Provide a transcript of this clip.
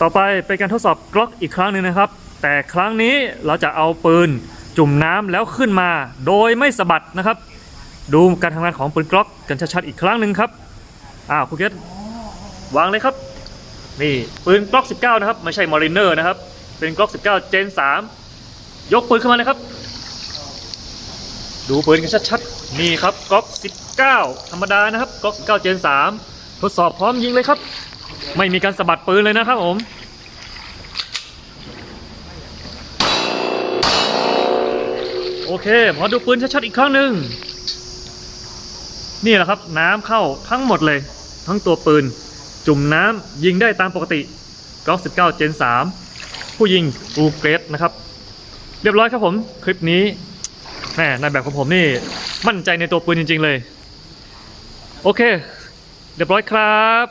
ต่อไปเป็นการทดสอบกล็อกอีกครั้งหนึ่งนะครับ แต่ครั้งนี้เราจะเอาปืนจุ่มน้ำแล้วขึ้นมา โดยไม่สะบัดนะครับ ดูการทำงานของปืนกล็อกกันชัดๆอีกครั้งหนึ่งครับอ้าวคุณเกตวางเลยครับ นี่ปืนกล็อก 19 นะครับไม่ใช่มอริเนอร์นะครับ เป็นกล็อก 19 เจน 3 ยกปืนขึ้นมาเลยครับ ดูปืนกันชัดๆนี่ครับกล็อก 19 ธรรมดานะครับกล็อก 19 เจน 3 ทดสอบพร้อมยิงเลยครับ ไม่มีการสะบัดปืนเลยนะครับผมโอเคมาดูปืนชัดๆอีกครั้งหนึ่งนี่แหละครับน้ำเข้าทั้งหมดเลย ทั้งตัวปืน จุ่มน้ำยิงได้ตามปกติกล็อก19เจน3ผู้ยิงอูเกรดนะครับ เรียบร้อยครับผมคลิปนี้แม่ในายแบบของผมนี่มั่นใจในตัวปืนจริง ๆ เลย โอเค เรียบร้อยครับ